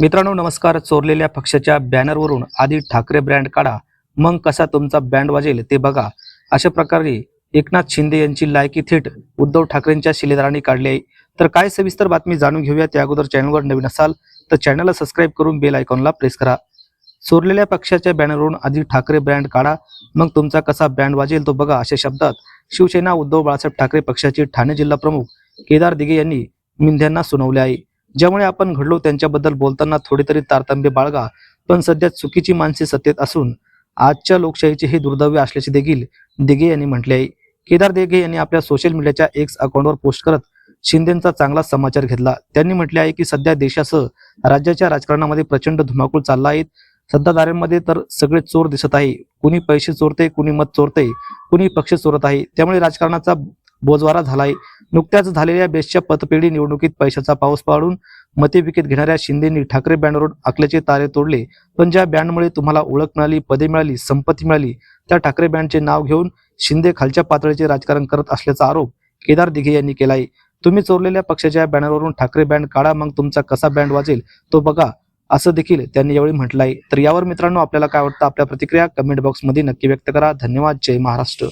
मित्रांनो नमस्कार. चोरलेल्या पक्षाच्या बॅनरवरून आधी ठाकरे ब्रँड काढा मग कसा तुमचा बँड वाजेल ते बघा. अशा प्रकारे एकनाथ शिंदे यांची लायकी थेट उद्धव ठाकरेंच्या शिलेदारांनी काढली आहे. तर काय सविस्तर बातमी जाणून घेऊया. त्या अगोदर चॅनलवर नवीन असाल तर चॅनलला सबस्क्राईब करून बेल आयकॉनला प्रेस करा. चोरलेल्या पक्षाच्या बॅनरवरून आधी ठाकरे ब्रँड काढा मग तुमचा कसा बँड वाजेल तो बघा अशा शब्दात शिवसेना उद्धव बाळासाहेब ठाकरे पक्षाचे ठाणे जिल्हा प्रमुख केदार दिघे यांनी मिंध्यांना सुनावले आहे. ज्यामुळे आपण घडलो त्यांच्याबद्दल बोलताना थोडी तरी तारतम्य बाळगा पण सध्या चुकीची माणसे सत्तेत असून आजच्या लोकशाहीचे हे दुर्दैव्य असल्याचे देखील दिघे यांनी म्हटले आहे. केदार दिघे यांनी आपल्या सोशल मीडियाच्या एक्स अकाउंटवर पोस्ट करत शिंदेचा चांगला समाचार घेतला. त्यांनी म्हटले आहे की सध्या देशासह राज्याच्या राजकारणामध्ये प्रचंड धुमाकूळ चालला आहे. सत्ताधाऱ्यांमध्ये तर सगळे चोर दिसत आहे. कुणी पैसे चोरते कुणी मत चोरते कुणी पक्ष चोरत आहे. त्यामुळे राजकारणाचा बोजवारा झालाय नुकत्याच झालेल्या बेस्टच्या पतपेढी निवडणुकीत पैशाचा पाऊस पाडून मते विकत घेणाऱ्या शिंदेनी ठाकरे बँडवरून आखल्याचे तारे तोडले. पण ज्या बँडमुळे तुम्हाला ओळख मिळाली पदे मिळाली संपत्ती मिळाली त्या ठाकरे बँडचे नाव घेऊन शिंदे खालच्या पातळीचे राजकारण करत असल्याचा आरोप केदार दिघे यांनी केलाय. तुम्ही चोरलेल्या पक्षाच्या बॅनरवरून ठाकरे बँड काढा मग तुमचा कसा बँड वाजेल तो बघा असं देखील त्यांनी यावेळी म्हटलं आहे तर यावर मित्रांनो आपल्याला काय वाटतं? आपल्या प्रतिक्रिया कमेंट बॉक्समध्ये नक्की व्यक्त करा. धन्यवाद. जय महाराष्ट्र.